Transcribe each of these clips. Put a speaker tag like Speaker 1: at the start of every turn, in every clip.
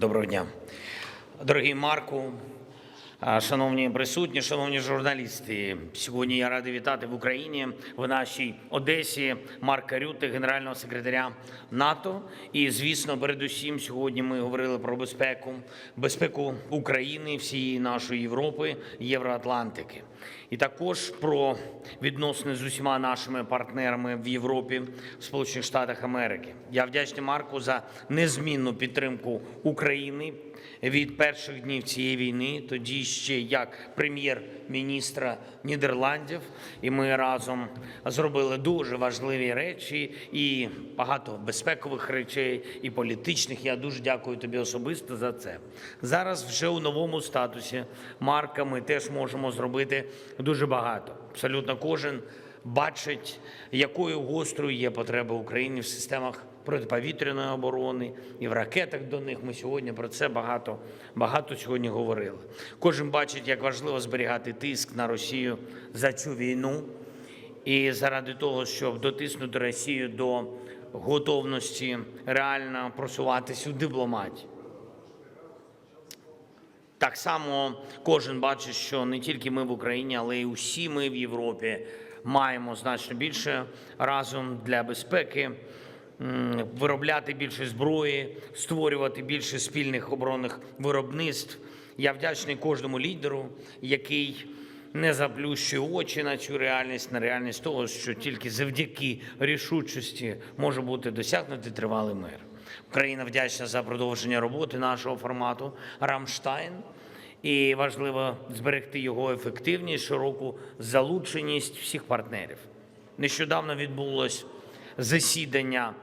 Speaker 1: Доброго дня. Дорогий Марку, шановні присутні, шановні журналісти. Сьогодні я радий вітати в Україні в нашій Одесі Марка Рюте, генерального секретаря НАТО. І, звісно, передусім, сьогодні ми говорили про безпеку, безпеку України, всієї нашої Європи, Євроатлантики. І також про відносини з усіма нашими партнерами в Європі, в Сполучених Штатах Америки. Я вдячний Марку за незмінну підтримку України від перших днів цієї війни, тоді ще як прем'єр-міністра Нідерландів, і ми разом зробили дуже важливі речі і багато безпекових речей, і політичних. Я дуже дякую тобі особисто за це. Зараз вже у новому статусі Марка ми теж можемо зробити дуже багато. Абсолютно кожен бачить, якою гострою є потреба України в системах протиповітряної оборони і в ракетах до них. Ми сьогодні про це багато, багато сьогодні говорили. Кожен бачить, як важливо зберігати тиск на Росію за цю війну і заради того, щоб дотиснути Росію до готовності реально просуватись у дипломатії. Так само кожен бачить, що не тільки ми в Україні, але й усі ми в Європі маємо значно більше разом для безпеки, виробляти більше зброї, створювати більше спільних оборонних виробництв. Я вдячний кожному лідеру, який не заплющує очі на цю реальність, на реальність того, що тільки завдяки рішучості може бути досягнутий тривалий мир. Україна вдячна за продовження роботи нашого формату Рамштайн. І важливо зберегти його ефективність, широку залученість всіх партнерів. Нещодавно відбулось засідання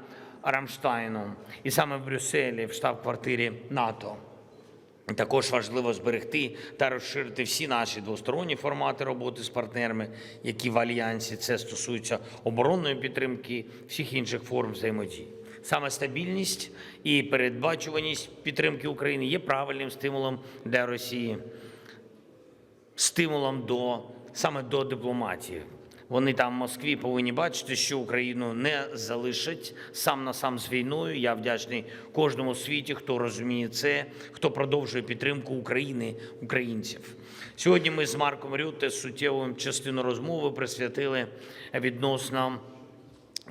Speaker 1: Рамштайну, і саме в Брюсселі, в штаб-квартирі НАТО. Також важливо зберегти та розширити всі наші двосторонні формати роботи з партнерами, які в альянсі. Це стосується оборонної підтримки, всіх інших форм взаємодії. Саме стабільність і передбачуваність підтримки України є правильним стимулом для Росії, стимулом до саме до дипломатії. Вони там в Москві повинні бачити, що Україну не залишать сам на сам з війною. Я вдячний кожному світі, хто розуміє це, хто продовжує підтримку України, українців. Сьогодні ми з Марком Рюте суттєвою частину розмови присвятили відносно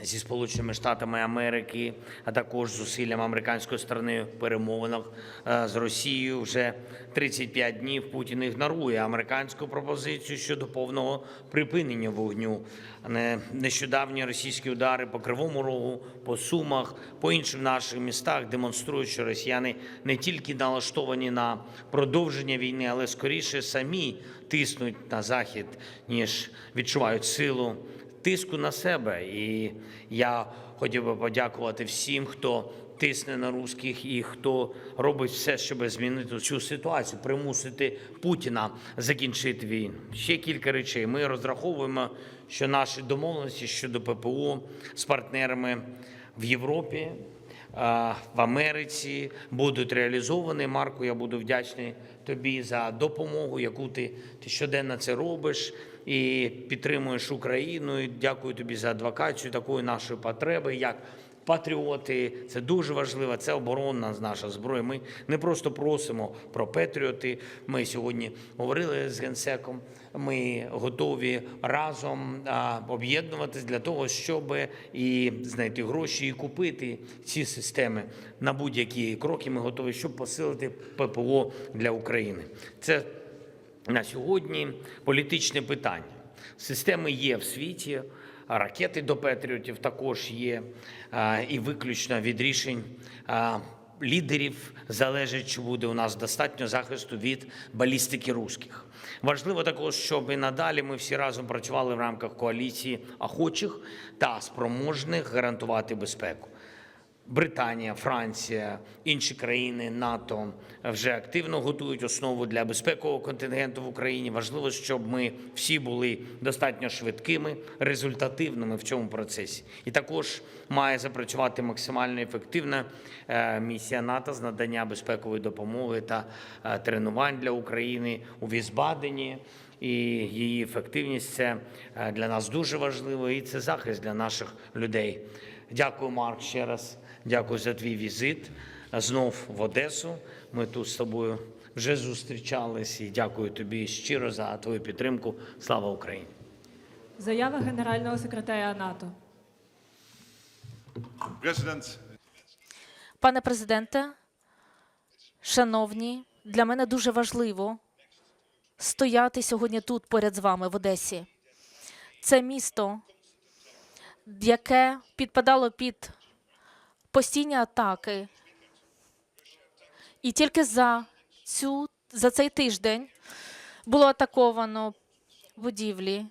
Speaker 1: зі Сполученими Штатами Америки, а також зусиллям американської сторони в перемовинах е, з Росією. Вже 35 днів Путін ігнорує американську пропозицію щодо повного припинення вогню. Не- Нещодавні російські удари по Кривому Рогу, по Сумах, по іншим наших містах демонструють, що росіяни не тільки налаштовані на продовження війни, але скоріше самі тиснуть на захід, ніж відчувають силу тиску на себе. І я хотів би подякувати всім, хто тисне на русських і хто робить все, щоб змінити цю ситуацію, примусити Путіна закінчити війну. Ще кілька речей. Ми розраховуємо, що наші домовленості щодо ППО з партнерами в Європі. В Америці будуть реалізовані. Марко, я буду вдячний тобі за допомогу, яку ти, ти щоденно це робиш і підтримуєш Україну. І Дякую тобі за адвокацію такої нашої потреби, як патріоти. Це дуже важливо. Це оборонна наша зброя. Ми не просто просимо про патріоти. Ми сьогодні говорили з генсеком. Ми готові разом об'єднуватись для того, щоб і знайти гроші і купити ці системи на будь-які кроки. Ми готові, щоб посилити ППО для України. Це на сьогодні політичне питання. Системи є в світі, ракети до Петріотів також є, і виключно від рішень лідерів залежить, чи буде у нас достатньо захисту від балістики русських. Важливо також, щоб і надалі ми всі разом працювали в рамках коаліції охочих та спроможних гарантувати безпеку. Британія, Франція, інші країни НАТО вже активно готують основу для безпекового контингенту в Україні. Важливо, щоб ми всі були достатньо швидкими, результативними в цьому процесі. І також має запрацювати максимально ефективна е, місія НАТО з надання безпекової допомоги та е, тренувань для України у Візбадені. І її ефективність це е, для нас дуже важливо, і це захист для наших людей. Дякую, Марк, ще раз. Дякую за твій візит. знов в Одесу. Ми тут з тобою вже зустрічались і дякую тобі щиро за твою підтримку. Слава Україні!
Speaker 2: Заява генерального секретаря НАТО.
Speaker 3: President,
Speaker 4: Пане президенте, шановні, для мене дуже важливо стояти сьогодні тут поряд з вами в Одесі. Це місто, яке підпадало під постійні атаки. І тільки за, цю, за цей тиждень було атаковано будівлі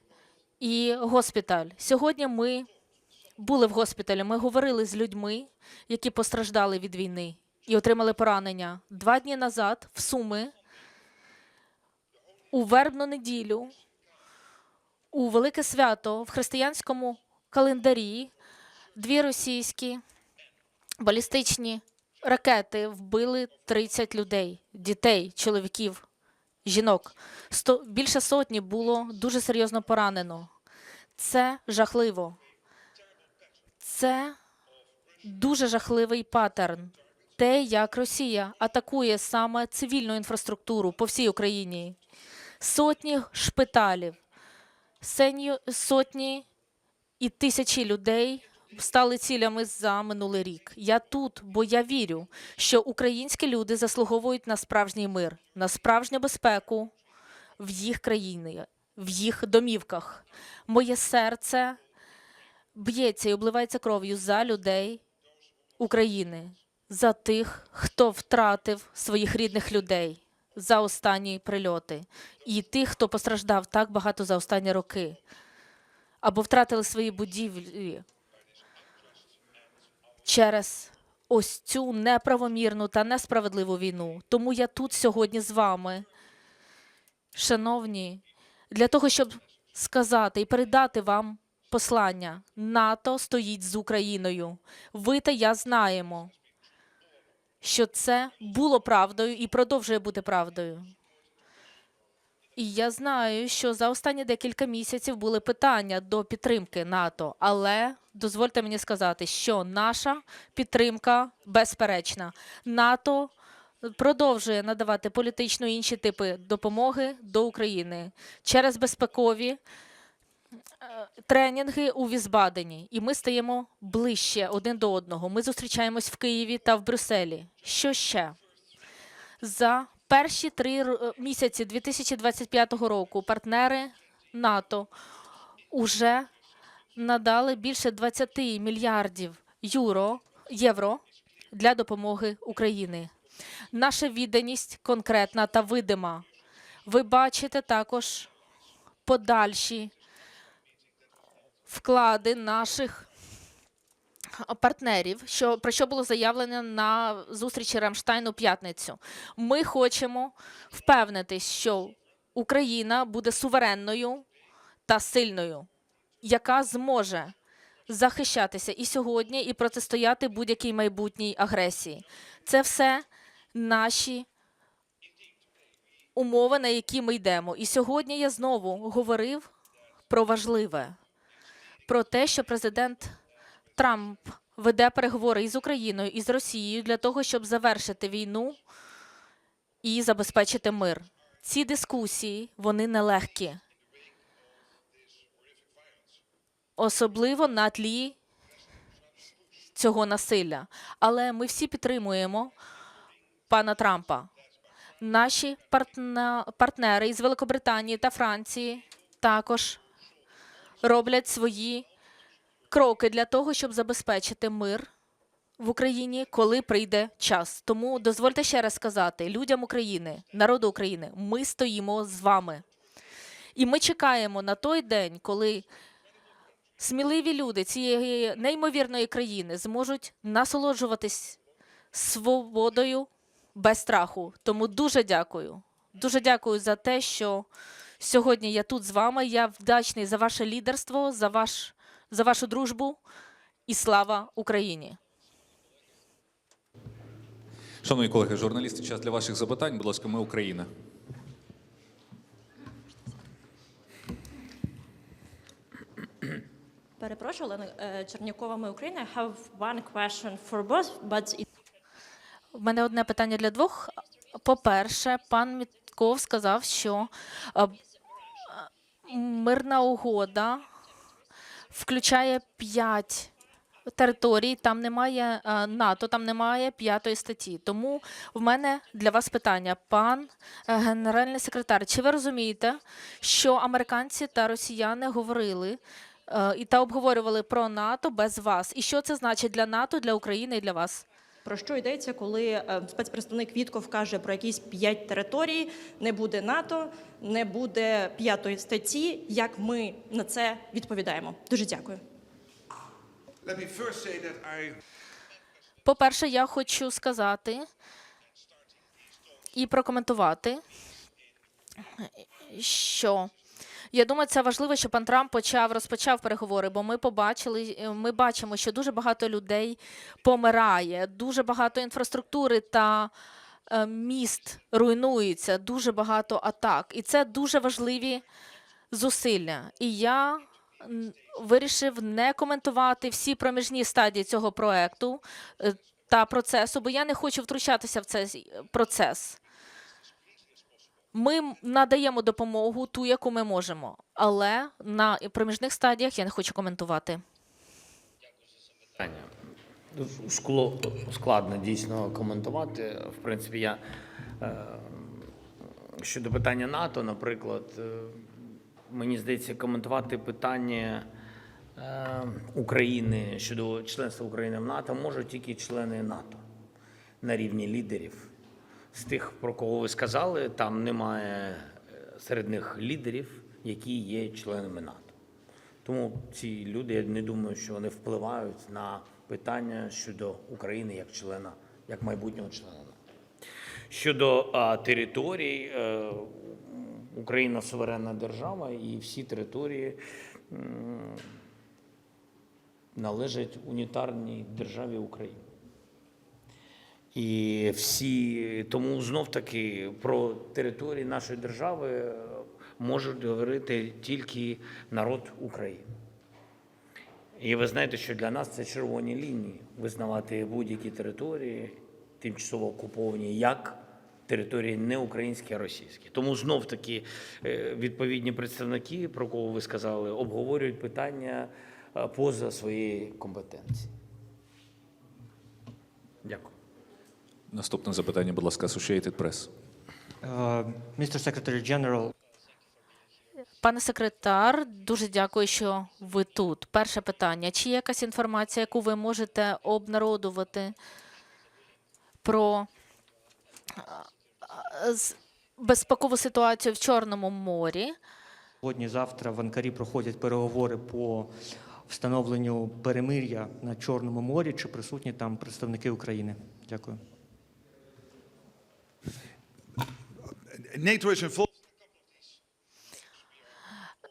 Speaker 4: і госпіталь. Сьогодні ми були в госпіталі. Ми говорили з людьми, які постраждали від війни і отримали поранення. Два дні назад в Суми у вербну неділю, у велике свято в християнському календарі дві російські балістичні ракети вбили 30 людей, дітей, чоловіків, жінок. Сто, більше сотні було дуже серйозно поранено. Це жахливо. Це дуже жахливий паттерн. Те, як Росія атакує саме цивільну інфраструктуру по всій Україні. Сотні шпиталів, сотні і тисячі людей стали цілями за минулий рік. Я тут, бо я вірю, що українські люди заслуговують на справжній мир, на справжню безпеку в їх країні, в їх домівках. Моє серце б'ється і обливається кров'ю за людей України, за тих, хто втратив своїх рідних людей за останні прильоти, і тих, хто постраждав так багато за останні роки, або втратили свої будівлі через ось цю неправомірну та несправедливу війну. Тому я тут сьогодні з вами, шановні, для того, щоб сказати і передати вам послання. НАТО стоїть з Україною. Ви та я знаємо, що це було правдою і продовжує бути правдою. І я знаю, що за останні декілька місяців були питання до підтримки НАТО, але дозвольте мені сказати, що наша підтримка безперечна. НАТО продовжує надавати політичну інші типи допомоги до України через безпекові тренінги у Візбадені, і ми стаємо ближче один до одного. Ми зустрічаємось в Києві та в Брюсселі. Що ще? За перші три р- місяці 2025 року партнери НАТО уже надали більше 20 мільярдів юро, євро для допомоги Україні. Наша відданість конкретна та видима. Ви бачите також подальші вклади наших партнерів, що про що було заявлено на зустрічі Рамштайн у п'ятницю. Ми хочемо впевнитись, що Україна буде суверенною та сильною, яка зможе захищатися і сьогодні, і протистояти будь-якій майбутній агресії. Це все наші умови, на які ми йдемо. І сьогодні я знову говорив про важливе про те, що президент Трамп веде переговори із Україною і з Росією для того, щоб завершити війну і забезпечити мир. Ці дискусії вони нелегкі, особливо на тлі цього насилля. Але ми всі підтримуємо пана Трампа. Наші партнери із Великобританії та Франції також роблять свої кроки для того, щоб забезпечити мир в Україні, коли прийде час. Тому дозвольте ще раз сказати людям України, народу України, ми стоїмо з вами. І ми чекаємо на той день, коли сміливі люди цієї неймовірної країни зможуть насолоджуватись свободою без страху. Тому дуже дякую. Дуже дякую за те, що сьогодні я тут з вами. Я вдячний за ваше лідерство, за, ваш, за вашу дружбу і слава Україні.
Speaker 5: Шановні колеги, журналісти, час для ваших запитань. Будь ласка, ми Україна.
Speaker 6: Перепрошую, Олена е, Чернякова, ми Україна. I have one question for both, but it
Speaker 4: в мене одне питання для двох. По-перше, пан Мітков сказав, що е, мирна угода включає п'ять територій, там немає е, НАТО, там немає п'ятої статті. Тому в мене для вас питання, пан е, генеральний секретар. Чи ви розумієте, що американці та росіяни говорили е, і та обговорювали про НАТО без вас? І що це значить для НАТО, для України і для вас?
Speaker 3: Про що йдеться, коли е, спецпредставник Вітков каже про якісь п'ять територій, не буде НАТО, не буде п'ятої статті. Як ми на це відповідаємо? Дуже дякую.
Speaker 6: I
Speaker 4: По-перше, я хочу сказати і прокоментувати, що я думаю, це важливо, що пан Трамп почав розпочав переговори, бо ми побачили, е, ми бачимо, що дуже багато людей помирає, дуже багато інфраструктури та е, міст руйнується, дуже багато атак. І це дуже важливі зусилля. І я вирішив не коментувати всі проміжні стадії цього проекту е, та процесу, бо я не хочу втручатися в цей процес. Ми надаємо допомогу ту, яку ми можемо, але на проміжних стадіях я не хочу коментувати.
Speaker 1: питання. Скло, складно дійсно коментувати. В принципі, я е, щодо питання НАТО, наприклад, е, мені здається, коментувати питання е, України щодо членства України в НАТО можуть тільки члени НАТО на рівні лідерів. З тих, про кого ви сказали, там немає е, серед них лідерів, які є членами НАТО. Тому ці люди, я не думаю, що вони впливають на питання щодо України як члена, як майбутнього члена НАТО. Щодо а, територій, е, Україна суверенна держава, і всі території належать унітарній державі України. І всі тому знов таки про території нашої держави е, можуть говорити тільки народ України. І ви знаєте, що для нас це червоні лінії визнавати будь-які території, тимчасово окуповані, як території не українські, а російські. Тому знов таки е, відповідні представники, про кого ви сказали, обговорюють питання е, поза своєї компетенції. Дякую.
Speaker 5: Наступне запитання, будь ласка, Associated Press.
Speaker 7: Uh, Mr. Secretary General,
Speaker 4: Пане секретар, дуже дякую, що ви тут. Перше питання: чи є якась інформація, яку ви можете обнародувати про з- безпекову ситуацію в Чорному морі?
Speaker 7: сьогодні-завтра в Анкарі проходять переговори по встановленню перемир'я на Чорному морі. Чи присутні там представники України? Дякую.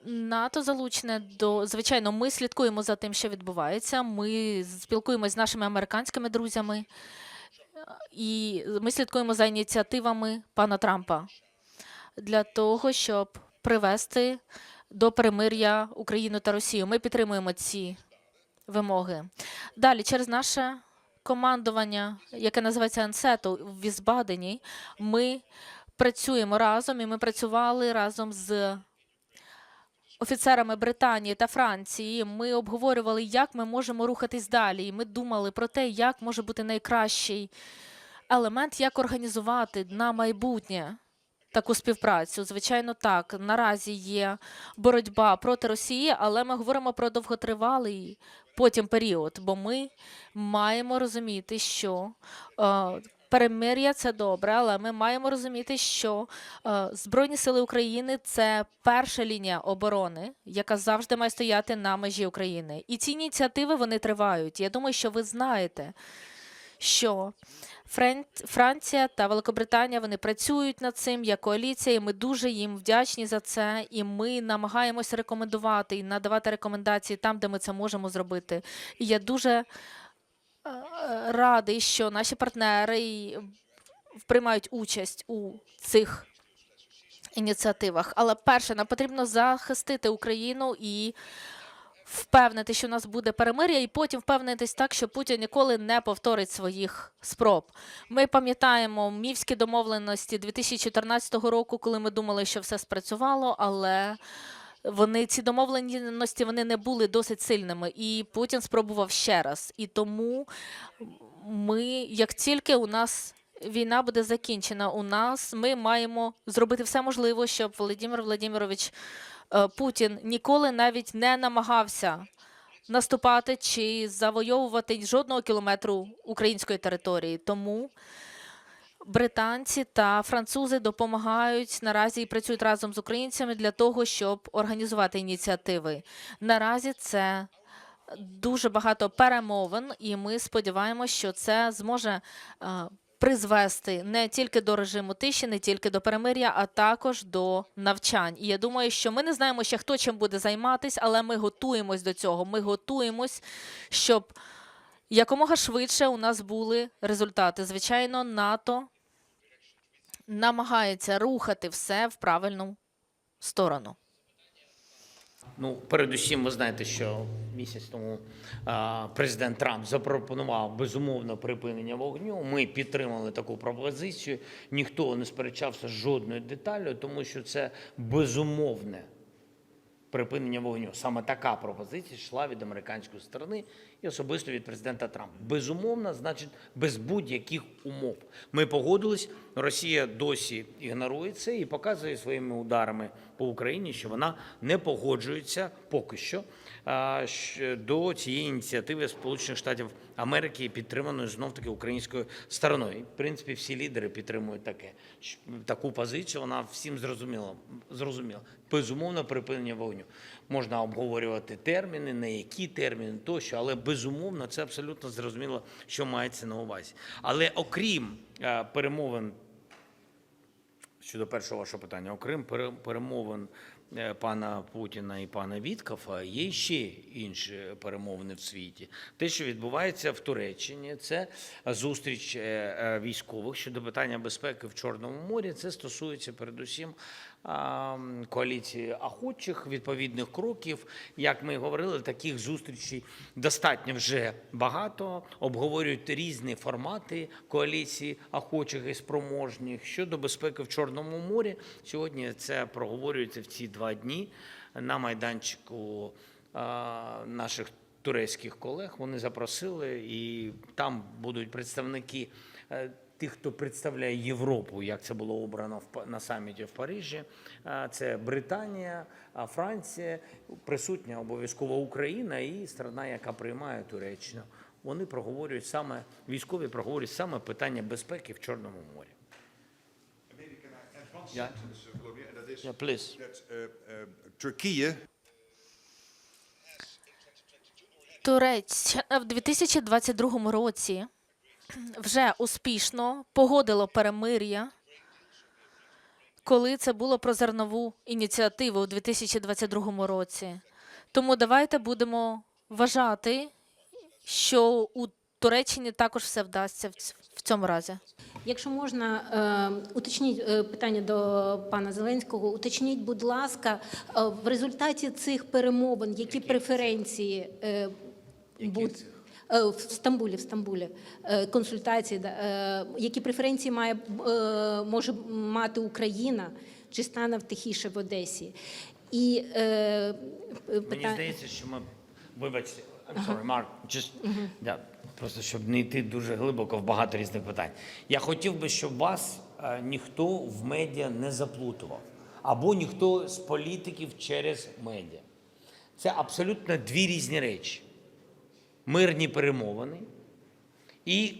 Speaker 4: НАТО залучене до звичайно. Ми слідкуємо за тим, що відбувається. Ми спілкуємося з нашими американськими друзями, і ми слідкуємо за ініціативами пана Трампа для того, щоб привести до перемир'я Україну та Росію. Ми підтримуємо ці вимоги. Далі, через наше командування, яке називається АНСЕТу в Візбадені, ми працюємо разом, і ми працювали разом з офіцерами Британії та Франції. Ми обговорювали, як ми можемо рухатись далі. І ми думали про те, як може бути найкращий елемент, як організувати на майбутнє таку співпрацю. Звичайно, так. Наразі є боротьба проти Росії, але ми говоримо про довготривалий потім період, бо ми маємо розуміти, що. Е, Перемир'я це добре, але ми маємо розуміти, що е, Збройні сили України це перша лінія оборони, яка завжди має стояти на межі України. І ці ініціативи вони тривають. Я думаю, що ви знаєте, що Франція та Великобританія вони працюють над цим як коаліція. і Ми дуже їм вдячні за це. І ми намагаємося рекомендувати і надавати рекомендації там, де ми це можемо зробити. І я дуже е, радий, що наші партнери приймають участь у цих ініціативах. Але перше, нам потрібно захистити Україну і впевнити, що у нас буде перемир'я, і потім впевнитись так, що Путін ніколи не повторить своїх спроб. Ми пам'ятаємо мівські домовленості 2014 року, коли ми думали, що все спрацювало, але вони ці домовленості вони не були досить сильними, і Путін спробував ще раз. І тому ми, як тільки у нас війна буде закінчена, у нас ми маємо зробити все можливе, щоб Володимир Владимирович Путін ніколи навіть не намагався наступати чи завойовувати жодного кілометру української території. Тому британці та французи допомагають наразі і працюють разом з українцями для того, щоб організувати ініціативи. Наразі це дуже багато перемовин, і ми сподіваємося, що це зможе е, призвести не тільки до режиму тиші, не тільки до перемир'я, а також до навчань. І я думаю, що ми не знаємо ще хто чим буде займатись, але ми готуємось до цього. Ми готуємось, щоб якомога швидше у нас були результати. Звичайно, НАТО намагається рухати все в правильну сторону.
Speaker 1: Ну, передусім, ви знаєте, що місяць тому президент Трамп запропонував безумовно припинення вогню. Ми підтримали таку пропозицію. Ніхто не сперечався з жодною деталлю, тому що це безумовне припинення вогню. Саме така пропозиція йшла від американської сторони і особисто від президента Трампа. Безумовно, значить, без будь-яких умов. Ми погодились. Росія досі ігнорує це і показує своїми ударами по Україні, що вона не погоджується поки що до цієї ініціативи Сполучених Штатів Америки, підтриманої знов таки українською стороною. І, в принципі, всі лідери підтримують таке таку позицію. Вона всім зрозуміла. Зрозуміла. Безумовно, припинення вогню. Можна обговорювати терміни, не які терміни тощо, але безумовно це абсолютно зрозуміло, що мається на увазі. Але окрім е, перемовин щодо першого вашого питання, окрім пере- перемовин пана Путіна і пана Віткафа є ще інші перемовини в світі. Те, що відбувається в Туреччині, це зустріч е, е, військових щодо питання безпеки в Чорному морі. Це стосується передусім коаліції охочих, відповідних кроків. Як ми говорили, таких зустрічей достатньо вже багато. Обговорюють різні формати коаліції охочих і спроможних щодо безпеки в Чорному морі. Сьогодні це проговорюється в ці два дні на майданчику наших турецьких колег. Вони запросили, і там будуть представники. Е, Тих, хто представляє Європу, як це було обрано в на саміті в Парижі, це Британія, Франція, присутня обов'язково Україна і страна, яка приймає Туреччину. Вони проговорюють саме військові проговорюють саме питання безпеки в Чорному морі. Yeah. Yeah, please.
Speaker 6: that uh, uh, Turkije
Speaker 4: Туреччина в 2022 році вже успішно погодило перемир'я, коли це було про зернову ініціативу у 2022 році. Тому давайте будемо вважати, що у Туреччині також все вдасться в цьому разі.
Speaker 8: Якщо можна, е, уточніть е, питання до пана Зеленського. Уточніть, будь ласка, е, в результаті цих перемовин, які преференції будуть в Стамбулі, в Стамбулі е, консультації, е, які преференції має е, може мати Україна, чи стане тихіше в Одесі? І е,
Speaker 1: Мені здається, що ми вибачте, I'm sorry, Mark, just, да, просто щоб не йти дуже глибоко в багато різних питань. Я хотів би, щоб вас е, ніхто в медіа не заплутував, або ніхто з політиків через медіа. Це абсолютно дві різні речі: мирні перемовини і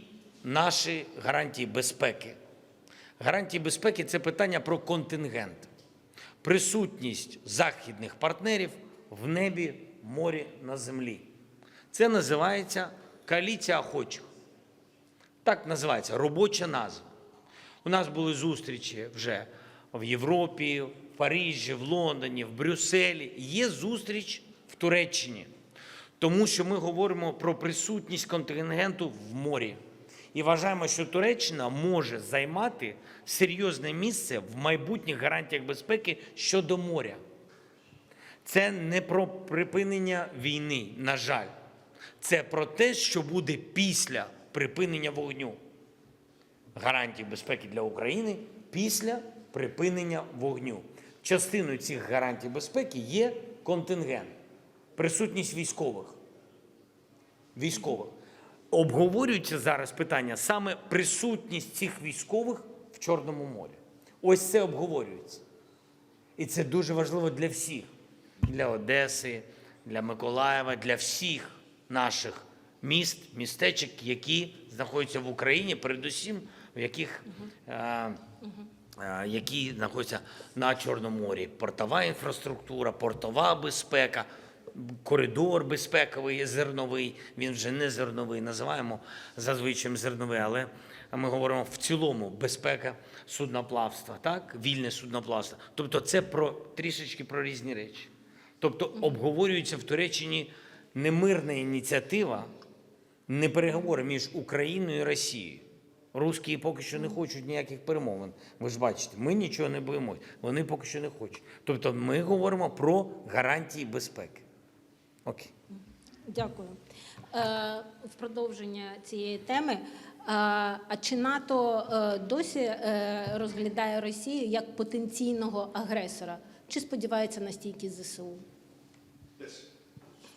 Speaker 1: наші гарантії безпеки. Гарантії безпеки це питання про контингент, присутність західних партнерів в небі, морі, на землі. Це називається коаліція охочих. Так називається робоча назва. У нас були зустрічі вже в Європі, в Парижі, в Лондоні, в Брюсселі. Є зустріч в Туреччині, тому що ми говоримо про присутність контингенту в морі. І вважаємо, що Туреччина може займати серйозне місце в майбутніх гарантіях безпеки щодо моря. Це не про припинення війни, на жаль. Це про те, що буде після припинення вогню. Гарантії безпеки для України після припинення вогню. Частиною цих гарантій безпеки є контингент, присутність військових. Військових. Обговорюється зараз питання саме присутність цих військових в Чорному морі. Ось це обговорюється. І це дуже важливо для всіх: для Одеси, для Миколаєва, для всіх наших міст, містечок, які знаходяться в Україні, передусім, в яких, е, е, які знаходяться на Чорному морі. Портова інфраструктура, портова безпека, коридор безпековий, зерновий. Він вже не зерновий, називаємо зазвичай зерновий, але ми говоримо в цілому безпека судноплавства, так? Вільне судноплавство. Тобто це про трішечки про різні речі. Тобто обговорюється в Туреччині не мирна ініціатива, не переговори між Україною і Росією. Русські поки що не хочуть ніяких перемовин. Ви ж бачите, ми нічого не боїмось. Вони поки що не хочуть. Тобто ми говоримо про гарантії безпеки. Окей.
Speaker 8: Дякую. Е, в продовження цієї теми. е, А чи НАТО е, досі е, розглядає Росію як потенційного агресора? Чи сподівається на стійкість ЗСУ?
Speaker 6: Yes.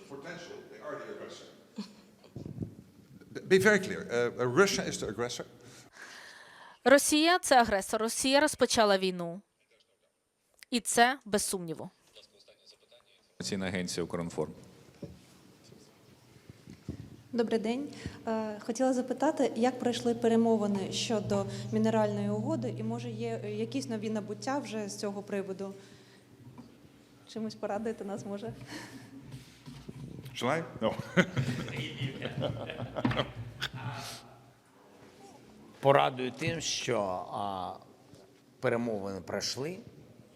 Speaker 6: Potential, they are the aggressor. Be very clear. Uh, uh, Russia is the aggressor.
Speaker 4: Росія це агресор. Росія розпочала війну. І це без сумніву.
Speaker 5: Інформаційна агенція «Укрінформ».
Speaker 9: Добрий день. Е, Хотіла запитати, як пройшли перемовини щодо мінеральної угоди, і може є е, якісь нові набуття вже з цього приводу? Чимось порадити нас може?
Speaker 6: Shall I? No.
Speaker 1: Порадую тим, що а, перемовини пройшли,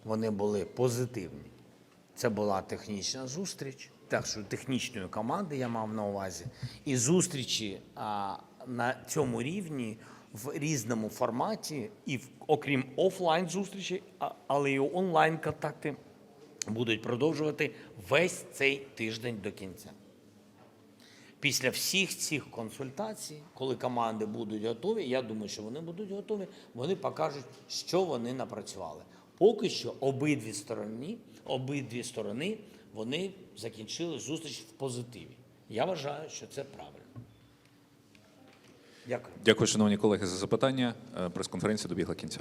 Speaker 1: вони були позитивні. Це була технічна зустріч, так технічної команди я мав на увазі, і зустрічі а, на цьому рівні в різному форматі, і в, окрім офлайн зустрічі, але і онлайн контакти будуть продовжувати весь цей тиждень до кінця. Після всіх цих консультацій, коли команди будуть готові, я думаю, що вони будуть готові, вони покажуть, що вони напрацювали. Поки що обидві сторони, обидві сторони вони закінчили зустріч в позитиві. Я вважаю, що це правильно. Дякую.
Speaker 5: Дякую, шановні колеги, за запитання. Е, Прес-конференція добігла кінця.